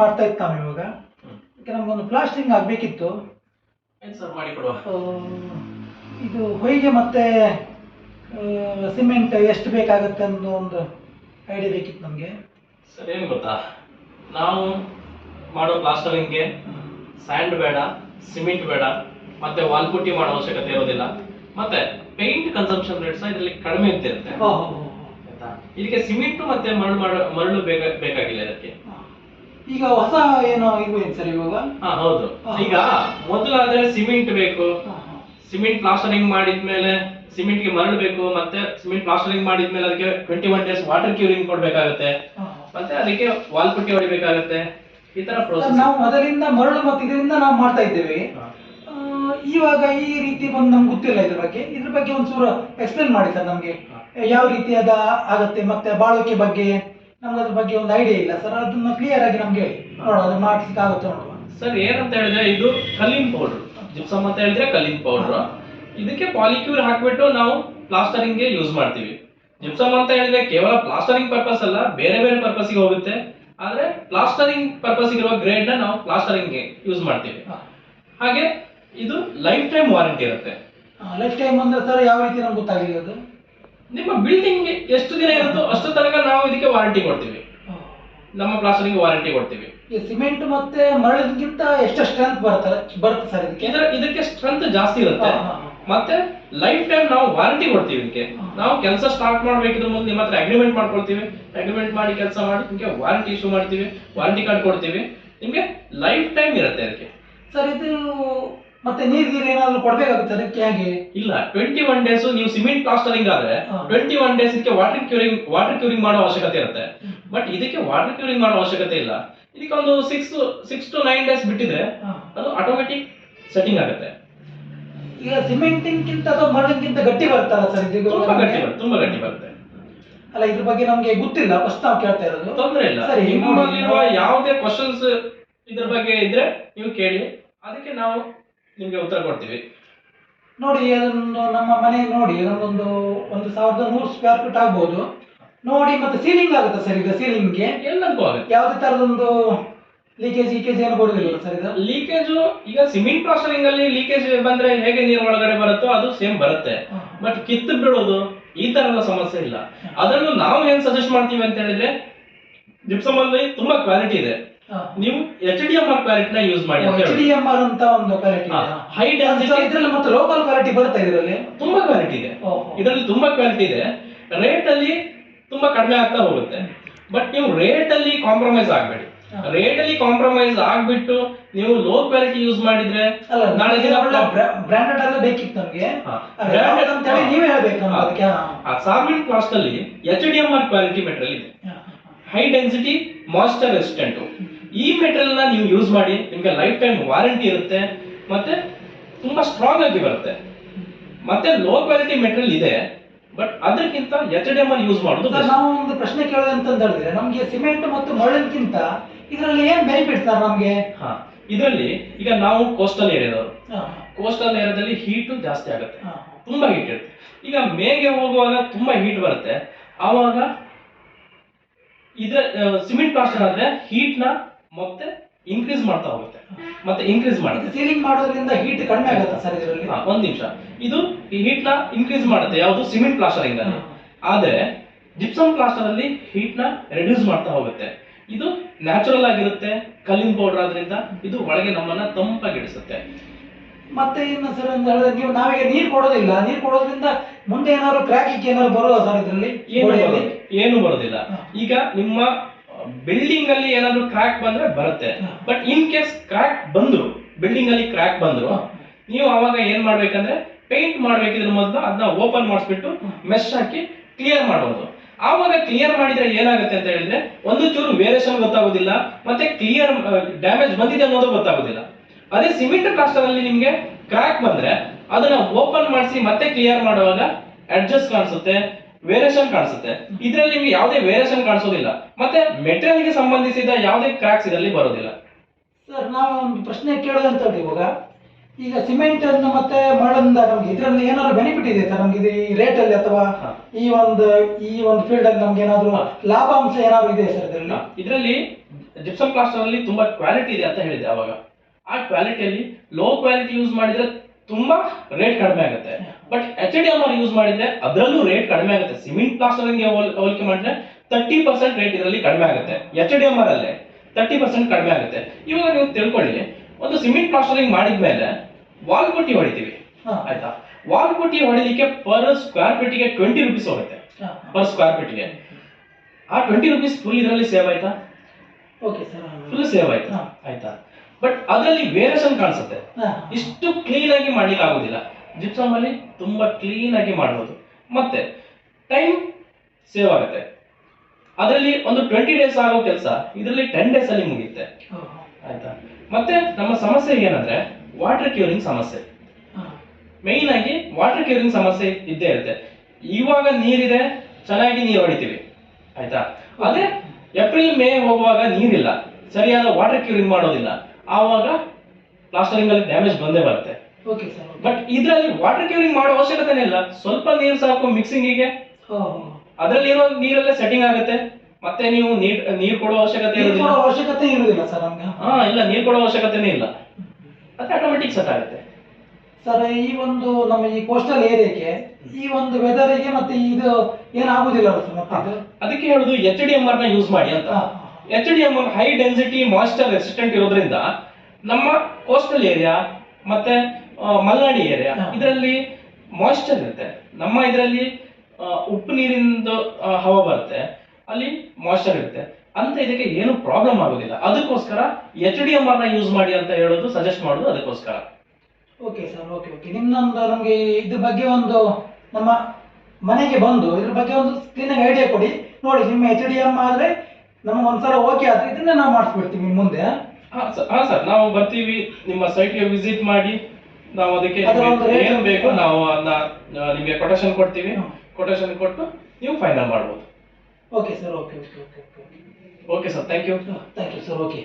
ಮಾಡ್ತಾ ಇತ್ತು ನಾವು ಇವಾಗ. ಅದಕ್ಕೆ ನಮ್ಗೊಂದು ಪ್ಲಾಸ್ಟಿಂಗ್ ಆಗಬೇಕಿತ್ತು. ಸರ್ ಮಾಡಿ ಕೊಡುವ. ಇದು ಹೊಯ್ಗೆ ಮತ್ತೆ ಸಿಮೆಂಟ್ ಎಷ್ಟು ಬೇಕಾಗುತ್ತೆ ಅನ್ನೋ ಒಂದು ಐಡಿಯಾ ಬೇಕಿತ್ತು ನಮಗೆ. ಸರ್ ಏನು ಗೊತ್ತಾ? ನಾವು ಮಾಡೋ ಪ್ಲಾಸ್ಟರಿಂಗ್ಗೆ ಸ್ಯಾಂಡ್ ಬೇಡ ಸಿಮೆಂಟ್ ಬೇಡ ಮತ್ತೆ ವಾಲ್ ಪುಟ್ಟಿ ಮಾಡೋ ಅವಶ್ಯಕತೆ ಇರೋದಿಲ್ಲ. ಮತ್ತೆ ಪೇಂಟ್ ಕನ್ಸಂಪ್ಷನ್ ರೇಟ್ ಸಹ ಇದರಲ್ಲಿ ಕಡಿಮೆ ಇರುತ್ತೆ ಇದಕ್ಕೆ ಸಿಮೆಂಟ್ ಮತ್ತೆ ಮರಳು ಮರಳು ಬೇಕ ಬೇಕಾಗಿಲ್ಲ ಇದಕ್ಕೆ. ಈಗ ಹೊಸ ಏನೋ ಇದು ಏನು ಸರ್ ಇವಾಗ? ಹಾ ಹೌದು. ಈಗ ಮೊದಲಾದ್ರೆ ಸಿಮೆಂಟ್ ಬೇಕು. ಸಿಮೆಂಟ್ ಪ್ಲಾಸ್ಟರಿಂಗ್ ಮಾಡಿದ್ಮೇಲೆ ಸಿಮೆಂಟ್ಗೆ ಮರಳು ಬೇಕು ಮತ್ತೆ ಸಿಮೆಂಟ್ ಪ್ಲಾಸ್ಟರಿಂಗ್ ಮಾಡಿದ್ಮೇಲೆ ಅದಕ್ಕೆ twenty one days water curing ಕೊಡ್ಬೇಕಾಗತ್ತೆ ಮತ್ತೆ ಅದಕ್ಕೆ ವಾಲ್ ಪುಟ್ಟಿ ಹೊಡಿಬೇಕಾಗತ್ತೆ. ಈ ತರ ಪ್ರೋಸೆಸ್ ನಾವು ಮೊದಲಿಂದ ಮರಳು ಮತ್ತು ಇದರಿಂದ ನಾವು ಮಾಡ್ತಾ ಇದ್ದೇವೆ. ಇವಾಗ ಈ ರೀತಿ ಬಂದು ನಮ್ಗೆ ಗೊತ್ತಿಲ್ಲ ಇದ್ರ ಬಗ್ಗೆ. ಇದ್ರ ಬಗ್ಗೆ ಒಂಚೂರು ಎಕ್ಸ್ಪ್ಲೇನ್ ಮಾಡಿ ಸರ್ ನಮಗೆ. ಯಾವ ರೀತಿಯಾದ ಆಗತ್ತೆ ಮತ್ತೆ ಬಾಳಿಕೆ ಬಗ್ಗೆ. ನಮ್ಗೆ ಅದ್ರ ಬಗ್ಗೆ ಒಂದು ಐಡಿಯಾ ಇಲ್ಲ. ಸರ್ ಅದನ್ನ ಕ್ಲಿಯರ್ ಆಗಿ ನಮ್ಗೆ ನೋಡುವ ಅದು ಮಾಡ್ಲಿಕ್ಕೆ ಆಗುತ್ತೆ ನೋಡುವ. ಸರ್ ಏನಂತ ಹೇಳಿದ್ರೆ ಇದು ಕಲ್ಲಿನ ಪೌಡರ್ ಜಿಪ್ಸಮ್ ಅಂತ ಹೇಳಿದ್ರೆ ಕಲ್ಲಿನ ಪೌಡರ್ ಇದಕ್ಕೆ ಪಾಲಿಕ್ಯೂರ್ ಹಾಕ್ಬಿಟ್ಟು ನಾವು ಪ್ಲಾಸ್ಟರಿಂಗ್ಗೆ ಯೂಸ್ ಮಾಡ್ತೀವಿ. ಜಿಪ್ಸಮ್ ಅಂತ ಹೇಳಿದ್ರೆ ಕೇವಲ ಪ್ಲಾಸ್ಟರಿಂಗ್ ಪರ್ಪಸ್ ಅಲ್ಲ ಬೇರೆ ಬೇರೆ ಪರ್ಪಸ್ಗೆ ಹೋಗುತ್ತೆ. ಆದ್ರೆ ಪ್ಲಾಸ್ಟರಿಂಗ್ ಪರ್ಪಸ್ ಇರುವ ಗ್ರೇಡ್ನ ನಾವು ಪ್ಲಾಸ್ಟರಿಂಗ್ಗೆ ಯೂಸ್ ಮಾಡ್ತೀವಿ. ಹಾಗೆ ಇದು ಲೈಫ್ ಟೈಮ್ ವಾರಂಟಿ ಇರುತ್ತೆ. ಲೈಫ್ ಟೈಮ್ ಅಂದ್ರೆ ಸರ್ ಯಾವ ರೀತಿ ನಮ್ಗೆ ಗೊತ್ತಾಗಲಿಲ್ಲ ಅದು? ನಿಮ್ಮ ಬಿಲ್ಡಿಂಗ್ ಎಷ್ಟು ದಿನ ಇರುತ್ತೋ ಅಷ್ಟು ತನಕ ನಾವು ಇದಕ್ಕೆ ವಾರಂಟಿ ಕೊಡ್ತೀವಿ. ನಮ್ಮ ಪ್ಲಾಸ್ಟರಿಂಗ್ ವಾರಂಟಿ ಕೊಡ್ತೀವಿ. ಈ ಸಿಮೆಂಟ್ ಮತ್ತೆ ಮರಳಿಗಿಂತ ಎಷ್ಟು ಸ್ಟ್ರೆಂತ್ ಬರ್ತಾರೆ ಬರುತ್ತೆ ಸರ್ ಇದಕ್ಕೆ? ಅಂದ್ರೆ ಇದಕ್ಕೆ ಸ್ಟ್ರೆಂತ್ ಜಾಸ್ತಿ ಇರುತ್ತೆ. ಮತ್ತೆ ಲೈಫ್ ಟೈಮ್ ನಾವು ವಾರಂಟಿ ಕೊಡ್ತೀವಿ ಇದಕ್ಕೆ. ನಾವು ಕೆಲಸ ಸ್ಟಾರ್ಟ್ ಮಾಡ್ಬೇಕಿದ್ರ ಮುಂದೆ ನಿಮ್ಮ ಹತ್ರ ಅಗ್ರಿಮೆಂಟ್ ಮಾಡ್ಕೊಳ್ತೀವಿ. ಅಗ್ರಿಮೆಂಟ್ ಮಾಡಿ ಕೆಲಸ ಮಾಡಿ ನಿಮಗೆ ವಾರಂಟಿ ಇಶ್ಯೂ ಮಾಡ್ತೀವಿ. ವಾರಂಟಿ ಕಾರ್ಡ್ ಕೊಡ್ತೀವಿ. ನಿಮಗೆ ಲೈಫ್ ಟೈಮ್ ಇರುತ್ತೆ ಅದಕ್ಕೆ ಸರ್ ಇದು ಮತ್ತೆ ನೀರ್ ಗೀರ್ ಏನಾದ್ರು ಕೊಡ್ಬೇಕಾಗುತ್ತೆ ಅದಕ್ಕೆ ಹೇಗೆ? ಇಲ್ಲ ಟ್ವೆಂಟಿ ಒನ್ ಡೇಸ್ ನೀವು ಸಿಮೆಂಟ್ ಪ್ಲಾಸ್ಟರಿಂಗ್ ಆದ್ರೆ ಹಾ. ಟ್ವೆಂಟಿ ಒನ್ ಡೇಸ್ ಇದಕ್ಕೆ ವಾಟರ್ ಕ್ಯೂರಿಂಗ್ ವಾಟರ್ ಕ್ಯೂರಿಂಗ್ ಮಾಡೋ ಅವಶ್ಯಕತೆ ಇರುತ್ತೆ. ಬಟ್ ಇದಕ್ಕೆ ವಾಟರ್ ಕ್ಯೂರಿಂಗ್ ಮಾಡೋ ಅವಶ್ಯಕತೆ ಇಲ್ಲ. ಇದಕ್ಕೆ ಒಂದು six six to nine days ಬಿಟ್ಟಿದ್ರೆ ಹಾ. ಅದು ಆಟೋಮೆಟಿಕ್ ಸೆಟ್ಟಿಂಗ್ ಆಗುತ್ತೆ. ಈಗ ಸಿಮೆಂಟಿಂಗ್ಕಿಂತ ಅಥವಾ ಮರಳಿಂಗ್ಕಿಂತ ಗಟ್ಟಿ ಬರ್ತಲ್ಲ ಸರ್ ಇದು ತುಂಬಾ ಗಟ್ಟಿ ಬರುತ್ತೆ ತುಂಬಾ ಗಟ್ಟಿ ಬರುತ್ತೆ. ಅಲ್ಲ ಇದ್ರ ಬಗ್ಗೆ ನಮ್ಗೆ ಗೊತ್ತಿಲ್ಲ ಫಸ್ಟ್ ನಾವು ಕೇಳ್ತಾ ಇರೋದು. ತೊಂದ್ರೆ ಇಲ್ಲ. ಸರಿ, ನಿಮ್ಮಲ್ಲಿರುವ. ಯಾವುದೇ ಕ್ವಶನ್ಸ್ ಇದ್ರ ಬಗ್ಗೆ ಇದ್ರೆ ನೀವು ಕೇಳಿ. ಅದಕ್ಕೆ ನಾವು ನಿಮ್ಗೆ ಉತ್ತರ ಕೊಡ್ತೀವಿ. ನೋಡಿ ಅದೊಂದು ನಮ್ಮ ಮನೆ ನೋಡಿ ಅದೊಂದೊಂದು ಒಂದು ಸಾವಿರದ ನೂರು ಸ್ಕ್ವೇರ್ ಫೀಟ್ ಆಗ್ಬೋದು. ನೋಡಿ ಮತ್ತೆ ಸೀಲಿಂಗ್ ಆಗುತ್ತೆ ಸರ್ ಈಗ ಸೀಲಿಂಗ್ಗೆ ಎಲ್ಲದಕ್ಕೂ ಆಗುತ್ತೆ. ಯಾವುದೇ ತರದೊಂದು ಲೀಕೇಜ್ ಗೀಕೇಜ್ ಏನು ಬರೋದಿಲ್ಲ ಸರ್ ಇದು? ಲೀಕೇಜ್ ಈಗ ಸಿಮೆಂಟ್ ಪ್ಲಾಸ್ಟರಿಂಗ್ ಅಲ್ಲಿ ಲೀಕೇಜ್ ಬಂದ್ರೆ ಹೇಗೆ ನೀರು ಒಳಗಡೆ ಬರುತ್ತೋ ಅದು ಸೇಮ್ ಬರುತ್ತೆ. ಬಟ್ ಕಿತ್ತು ಬಿಡೋದು ಈ ತರ ಎಲ್ಲ ಸಮಸ್ಯೆ ಇಲ್ಲ. ಅದರಲ್ಲೂ ನಾವು ಏನ್ ಸಜೆಸ್ಟ್ ಮಾಡ್ತೀವಿ ಅಂತ ಹೇಳಿದ್ರೆ ಜಿಪ್ಸಮ್ ಅಲ್ಲಿ ತುಂಬಾ ಕ್ವಾಲಿಟಿ ಇದೆ. ನೀವು ಎಚ್ ಡಿ ಎಂ ಆರ್ ಕ್ವಾಲಿಟಿನ ಯೂಸ್ ಮಾಡಿ ಎಚ್ ಡಿ ಎಂ ಆರ್ ಅಂತ ಒಂದು ಕ್ವಾಲಿಟಿ ಹೈ ಡೆನ್ಸಿಟಿ ಇದ್ರಲ್ಲಿ ಮತ್ತೆ ಲೋಕಲ್ ಕ್ವಾಲಿಟಿ ಬರುತ್ತೆ ಇದರಲ್ಲಿ? ತುಂಬಾ ಕ್ವಾಲಿಟಿ ಇದೆ. ಇದರಲ್ಲಿ ತುಂಬಾ ಕ್ವಾಲಿಟಿ ಇದೆ. ರೇಟ್ ಅಲ್ಲಿ ತುಂಬಾ ಕಡಿಮೆ ಆಗ್ತಾ ಹೋಗುತ್ತೆ. ಬಟ್ ನೀವು ರೇಟ್ ಅಲ್ಲಿ ಕಾಂಪ್ರಮೈಸ್ ಆಗಬೇಡಿ. ರೇಟ್ ಅಲ್ಲಿ ಕಾಂಪ್ರಮೈಸ್ ಆಗ್ಬಿಟ್ಟು ನೀವು ಲೋ ಕ್ವಾಲಿಟಿ ಯೂಸ್ ಮಾಡಿದ್ರೆ ಅಲ್ಲ ನಾಳೆ ದಿನ ಬ್ರಾಂಡೆಡ್ ಎಲ್ಲ ಬೇಕಿತ್ತು ನಮಗೆ. ಅದು ಅಂತ ಹೇಳಿ ನೀವೇ ಹೇಳ್ಬೇಕು ಅದಕ್ಕೆ ಆ ಸಾರ್ವಿನ್ ಕಾಸ್ಟ್ ಅಲ್ಲಿ H D M R quality material ಇದೆ. ಹಾ, ಡೆನ್ಸಿಟಿ ಮಾಯಿಸ್ಚರ್ ರೆಸಿಸ್ಟೆಂಟ್ ಈ ಮೆಟೀರಿಯಲ್ನ ನೀವು ಯೂಸ್ ಮಾಡಿ ನಿಮಗೆ ಲೈಫ್ ಟೈಮ್ ವಾರಂಟಿ ಇರುತ್ತೆ ಮತ್ತೆ ತುಂಬಾ ಸ್ಟ್ರಾಂಗ್ ಆಗಿ ಬರುತ್ತೆ. ಮತ್ತೆ ಲೋ ಕ್ವಾಲಿಟಿ ಮೆಟೀರಿಯಲ್ ಇದೆ ಬಟ್ ಅದಕ್ಕಿಂತ ಎಚ್ ಡಿ ಎಂ ಅಲ್ಲಿ ಯೂಸ್ ಮಾಡೋದು ಸರ್ ನಾವು ಒಂದು ಪ್ರಶ್ನೆ ಕೇಳೋದು ಅಂತ ಹೇಳಿದ್ರೆ ನಮಗೆ ಸಿಮೆಂಟ್ ಮತ್ತು ಮರಳಿಗಿಂತ ಇದರಲ್ಲಿ ಏನ್ ಬೆನಿಫಿಟ್ ಸರ್ ನಮಗೆ? ಹಾ ಇದರಲ್ಲಿ ಈಗ ನಾವು ಕೋಸ್ಟಲ್ ಏರಿಯಾದವರು ಹಾ, ಕೋಸ್ಟಲ್ ಏರಿಯಾದಲ್ಲಿ ಹೀಟು ಜಾಸ್ತಿ ಆಗುತ್ತೆ. ತುಂಬಾ ಹೀಟ್ ಇರುತ್ತೆ. ಈಗ ಮೇಗೆ ಹೋಗುವಾಗ ತುಂಬಾ ಹೀಟ್ ಬರುತ್ತೆ. ಆವಾಗ ಇದ ಸಿಮೆಂಟ್ ಪ್ಲಾಸ್ಟರ್ ಆದ್ರೆ ಹೀಟ್ನ ಮತ್ತೆ ಇನ್ಕ್ರೀಸ್ ಮಾಡ್ತಾ ಹೋಗುತ್ತೆ. ಮತ್ತೆ ಇನ್ಕ್ರೀಸ್ ಮಾಡುತ್ತೆ. ಸೀಲಿಂಗ್ ಮಾಡೋದ್ರಿಂದ ಹೀಟ್ ಕಡಿಮೆ ಆಗುತ್ತೆ ಸರ್ ಇದರಲ್ಲಿ? ಒಂದ್ ನಿಮಿಷ. ಇದು ಈ ಹೀಟ್ನ ಇನ್ಕ್ರೀಸ್ ಮಾಡುತ್ತೆ. ಯಾವುದು? ಸಿಮೆಂಟ್ ಪ್ಲಾಸ್ಟರಿಂಗ್ ಅಲ್ಲಿ ಆದ್ರೆ ಜಿಪ್ಸಮ್ ಪ್ಲಾಸ್ಟರ್ ಅಲ್ಲಿ ಹೀಟ್ನ ರೆಡ್ಯೂಸ್ ಮಾಡ್ತಾ ಹೋಗುತ್ತೆ. ಇದು ನ್ಯಾಚುರಲ್ ಆಗಿರುತ್ತೆ ಕಲ್ಲಿನ ಪೌಡರ್ ಆದ್ರಿಂದ ಇದು ಒಳಗೆ ನಮ್ಮನ್ನ ತಂಪಾಗಿಡಿಸುತ್ತೆ ಮತ್ತೆ ಇನ್ನು ಸರ್ ಅಂತ ಹೇಳಿದ್ರೆ ನೀವು ನಾವೀಗ ನೀರು ಕೊಡೋದಿಲ್ಲ ನೀರು ಕೊಡೋದ್ರಿಂದ ಮುಂದೆ ಏನಾದ್ರು ಕ್ರ್ಯಾಕಿಂಗ್ ಏನಾದ್ರು ಬರೋದ ಸರ್ ಇದರಲ್ಲಿ? ಏನು ಬರೋದಿಲ್ಲ. ಈಗ ನಿಮ್ಮ ಬಿಲ್ಡಿಂಗ್ ಅಲ್ಲಿ ಏನಾದ್ರು ಕ್ರ್ಯಾಕ್ ಬಂದ್ರೆ ಬರುತ್ತೆ. ಬಟ್ ಇನ್ ಕೇಸ್ ಕ್ರ್ಯಾಕ್ ಬಂದ್ರು ಬಿಲ್ಡಿಂಗ್ ಅಲ್ಲಿ ಕ್ರ್ಯಾಕ್ ಬಂದ್ರು. ನೀವು ಅವಾಗ ಏನ್ ಮಾಡ್ಬೇಕಂದ್ರೆ ಪೇಂಟ್ ಮಾಡ್ಬೇಕಿದ್ರ ಮೊದಲು ಅದನ್ನ ಓಪನ್ ಮಾಡಿಸ್ಬಿಟ್ಟು ಮೆಶ್ ಹಾಕಿ ಕ್ಲಿಯರ್ ಮಾಡಬಹುದು ಆವಾಗ ಕ್ಲಿಯರ್ ಮಾಡಿದ್ರೆ ಏನಾಗುತ್ತೆ ಅಂತ ಹೇಳಿದ್ರೆ ಒಂದು ಚೂರು ವೇರಿಯೇಷನ್ ಗೊತ್ತಾಗೋದಿಲ್ಲ, ಮತ್ತೆ ಕ್ಲಿಯರ್ ಡ್ಯಾಮೇಜ್ ಬಂದಿದೆ ಅನ್ನೋದು ಗೊತ್ತಾಗೋದಿಲ್ಲ. ಅದೇ ಸಿಮೆಂಟ್ ಪ್ಲಾಸ್ಟರ್ ಅಲ್ಲಿ ನಿಮ್ಗೆ ಕ್ರ್ಯಾಕ್ ಬಂದ್ರೆ ಅದನ್ನ ಓಪನ್ ಮಾಡಿಸಿ ಮತ್ತೆ ಕ್ಲಿಯರ್ ಮಾಡುವಾಗ ಅಡ್ಜಸ್ಟ್ ಕಾಣಿಸುತ್ತೆ. ವೇರಿಯೇಷನ್ ಕಾಣಿಸುತ್ತೆ. ಇದರಲ್ಲಿ ನಿಮಗೆ ಯಾವುದೇ ವೇರಿಯೇಷನ್ ಕಾಣಿಸೋದಿಲ್ಲ. ಮತ್ತೆ ಮೆಟೀರಿಯಲ್ಗೆ ಸಂಬಂಧಿಸಿದ ಯಾವುದೇ ಕ್ರ್ಯಾಕ್ಸ್ ಇದರಲ್ಲಿ ಬರೋದಿಲ್ಲ. ಸರ್ ನಾವು ಒಂದು ಪ್ರಶ್ನೆ ಕೇಳೋದಂತ ಇವಾಗ. ಈಗ ಸಿಮೆಂಟ್ ಅನ್ನು ಮತ್ತೆ ಮರಳಿಂದ ನಮ್ಗೆ ಇದರಲ್ಲಿ ಏನಾದ್ರು ಬೆನಿಫಿಟ್ ಇದೆ ಸರ್ ನಮ್ಗೆ ಇದು ಈ ರೇಟ್ ಅಲ್ಲಿ ಅಥವಾ ಈ ಒಂದು ಈ ಒಂದು ಫೀಲ್ಡ್ ಅಲ್ಲಿ ನಮ್ಗೆ ಏನಾದ್ರು ಲಾಭಾಂಶ ಏನಾದ್ರು ಇದೆ ಸರ್ ಇದರಲ್ಲಿ? ಇದರಲ್ಲಿ ಜಿಪ್ಸಮ್ ಪ್ಲಾಸ್ಟರ್ ಅಲ್ಲಿ ತುಂಬಾ ಕ್ವಾಲಿಟಿ ಇದೆ ಅಂತ ಹೇಳಿದೆ ಅವಾಗ. ಆ ಕ್ವಾಲಿಟಿಯಲ್ಲಿ ಲೋ ಕ್ವಾಲಿಟಿ ಯೂಸ್ ಮಾಡಿದ್ರೆ ತುಂಬಾ ರೇಟ್ ಕಡಿಮೆ ಆಗುತ್ತೆ. But H D M R use ಮಾಡಿದ್ರೆ ಅದರಲ್ಲೂ ರೇಟ್ ಕಡಿಮೆ ಆಗುತ್ತೆ. ಸಿಮೆಂಟ್ ಪ್ಲಾಸ್ಟರಿಂಗ್ ಹೋಲಿಕೆ ಮಾಡಿದ್ರೆ ತರ್ಟಿ ಪರ್ಸೆಂಟ್ ರೇಟ್ ಇದರಲ್ಲಿ ಕಡಿಮೆ ಆಗುತ್ತೆ. ಎಚ್ ಡಿ ಎಂ ಆರ್ ಅಲ್ಲೇ ತರ್ಟಿ ಪರ್ಸೆಂಟ್ ಕಡಿಮೆ ಆಗುತ್ತೆ. ಇವಾಗ ನೀವು ತಿಳ್ಕೊಳ್ಳಿ ಒಂದು ಸಿಮೆಂಟ್ ಪ್ಲಾಸ್ಟರಿಂಗ್ ಮಾಡಿದ್ಮೇಲೆ ವಾಲ್ ಪುಟ್ಟಿ ಹೊಡಿತೀವಿ. ಆಯ್ತಾ? ವಾಲ್ ಪುಟ್ಟಿ ಹೊಡಿಲಿಕ್ಕೆ ಪರ್ ಸ್ಕ್ವೇರ್ ಫೀಟ್ಗೆ ಟ್ವೆಂಟಿ ರುಪೀಸ್ ಹೋಗುತ್ತೆ. ಪರ್ ಸ್ಕ್ವೇರ್ ಫೀಟ್ಗೆ ಆ ಟ್ವೆಂಟಿ ರುಪೀಸ್ ಫುಲ್ ಇದರಲ್ಲಿ ಸೇವ್ ಆಯ್ತಾ? ಓಕೆ ಸರ್ ಫುಲ್ ಸೇವ್ ಆಯ್ತಾ. ಆಯ್ತಾ? ಬಟ್ ಅದರಲ್ಲಿ ವೇರಿಯೇಷನ್ ಕಾಣಿಸುತ್ತೆ. ಇಷ್ಟು ಕ್ಲೀನ್ ಆಗಿ ಮಾಡ್ಲಿಕ್ಕೆ ಆಗೋದಿಲ್ಲ. ಜಿಪ್ಸಮ್ ಅಲ್ಲಿ ತುಂಬಾ ಕ್ಲೀನ್ ಆಗಿ ಮಾಡ್ಬೋದು. ಮತ್ತೆ ಟೈಮ್ ಸೇವ್ ಆಗುತ್ತೆ. ಅದರಲ್ಲಿ ಒಂದು ಟ್ವೆಂಟಿ ಡೇಸ್ ಆಗೋ ಕೆಲಸ ಇದರಲ್ಲಿ ಟೆನ್ ಡೇಸ್ ಅಲ್ಲಿ ಮುಗಿಯುತ್ತೆ. ಆಯ್ತಾ? ಮತ್ತೆ ನಮ್ಮ ಸಮಸ್ಯೆ ಏನಂದ್ರೆ ವಾಟರ್ ಕ್ಯೂರಿಂಗ್ ಸಮಸ್ಯೆ. ಮೇಯ್ನ್ ಆಗಿ ವಾಟರ್ ಕ್ಯೂರಿಂಗ್ ಸಮಸ್ಯೆ ಇದ್ದೇ ಇರುತ್ತೆ. ಇವಾಗ ನೀರಿದೆ ಚೆನ್ನಾಗಿ ನೀರು ಹೊಡಿತೀವಿ. ಆಯ್ತಾ? ಅದೇ ಏಪ್ರಿಲ್ ಮೇ ಹೋಗುವಾಗ ನೀರಿಲ್ಲ. ಸರಿಯಾದ ವಾಟರ್ ಕ್ಯೂರಿಂಗ್ ಮಾಡೋದಿಲ್ಲ. ಆವಾಗ ಪ್ಲಾಸ್ಟರಿಂಗ್ ಅಲ್ಲಿ ಡ್ಯಾಮೇಜ್ ಬಂದೇ ಬರುತ್ತೆ. ಓಕೆ ಸರ್ ಬಟ್ ಇದರಲ್ಲಿ ವಾಟರ್ ಕ್ಯೂರಿಂಗ್ ಮಾಡೋ ಅವಶ್ಯಕತೆನೇ ಇಲ್ಲ. ಸ್ವಲ್ಪ ನೀರು ಸಾಕು ಮಿಕ್ಸಿಂಗಿಗೆ ಅದರಲ್ಲಿ ಇರೋ ನೀರಲ್ಲೇ ಸೆಟ್ಟಿಂಗ್ ಆಗುತ್ತೆ. ಮತ್ತೆ ನೀವು ನೀರ್ ನೀರ್ ಕೊಡೋ ಅವಶ್ಯಕತೆ ಇರೋದಿಲ್ಲ. ಅವಶ್ಯಕತೆ ಇರೋದಿಲ್ಲ ಸರ್ ನಮ್ಗೆ. ಹಾ ಇಲ್ಲ ನೀರ್ ಕೊಡೋ ಅವಶ್ಯಕತೆನೇ ಇಲ್ಲ. ಅದು ಆಟೋಮೆಟಿಕ್ ಸೆಟ್ ಆಗುತ್ತೆ. ಸರ್ ಈ ಒಂದು ನಮ್ಮ ಈ ಕೋಸ್ಟಲ್ ಏರಿಯಾಕ್ಕೆ ಈ ಒಂದು ವೆದರಿಗೆ ಮತ್ತೆ ಇದು ಏನಾಗುದಿಲ್ಲ ಸರ್ ಅದಕ್ಕೆ ಹೇಳುದು ಎಚ್ ಡಿ ಎಂ ಆರ್ನ ಯೂಸ್ ಮಾಡಿ ಅಂತ. H D M high density moisture resistant ಇರೋದ್ರಿಂದ ನಮ್ಮ ಕೋಸ್ಟಲ್ ಏರಿಯಾ ಮತ್ತೆ ಮಲ್ನಾಡಿ ಏರಿಯಾ ಇದರಲ್ಲಿ ಮಾಯಿಸ್ಚರ್ ಇರುತ್ತೆ. ನಮ್ಮ ಇದರಲ್ಲಿ ಉಪ್ಪು ನೀರಿಂದ ಹವ ಬರುತ್ತೆ. ಅಲ್ಲಿ ಮಾಯಿಸ್ಚರ್ ಇರುತ್ತೆ. ಅಂತ ಇದಕ್ಕೆ ಏನು ಪ್ರಾಬ್ಲಮ್ ಆಗೋದಿಲ್ಲ. ಅದಕ್ಕೋಸ್ಕರ ಎಚ್ ಡಿ ಎಂ ಆರ್ನ ಯೂಸ್ ಮಾಡಿ ಅಂತ ಹೇಳೋದು ಸಜೆಸ್ಟ್ ಮಾಡೋದು ಅದಕ್ಕೋಸ್ಕರ. ಓಕೆ ಸರ್ ಓಕೆ ಓಕೆ ನಿಮ್ದೊಂದು ನಮಗೆ ಇದ್ರ ಬಗ್ಗೆ ಒಂದು ನಮ್ಮ ಮನೆಗೆ ಬಂದು ಇದ್ರ ಬಗ್ಗೆ ಒಂದು ಕ್ಲೀನಾಗಿ ಐಡಿಯಾ ಕೊಡಿ. ನೋಡಿ ನಿಮ್ಮ ಎಚ್ ಡಿ ಎಂ ಆದರೆ ನಮ್ಗೆ ಒಂದ್ಸಲ ಓಕೆ ಆದ್ರೆ ಇದನ್ನ ನಾವು ಮಾಡಿಸ್ಬಿಡ್ತೀವಿ ಮುಂದೆ. ಹಾ ಸರ್ ಹಾ ಸರ್ ನಾವು ಬರ್ತೀವಿ ನಿಮ್ಮ ಸೈಟ್ಗೆ ವಿಸಿಟ್ ಮಾಡಿ ನಾವು ಅದಕ್ಕೆ ಅದರ ಒಂದು ನಿಮ್ಗೆ rate- ಏನು ಬೇಕು ನಾವು ಅದನ್ನ ನಿಮಗೆ ಕೊಟೇಶನ್ ಕೊಡ್ತೀವಿ. ಕೊಟೇಶನ್ ಕೊಟ್ಟು ನೀವು ಫೈನಲ್ ಮಾಡ್ಬೋದು. Okay sir okay okay okay okay okay sir thank you thank you sir okay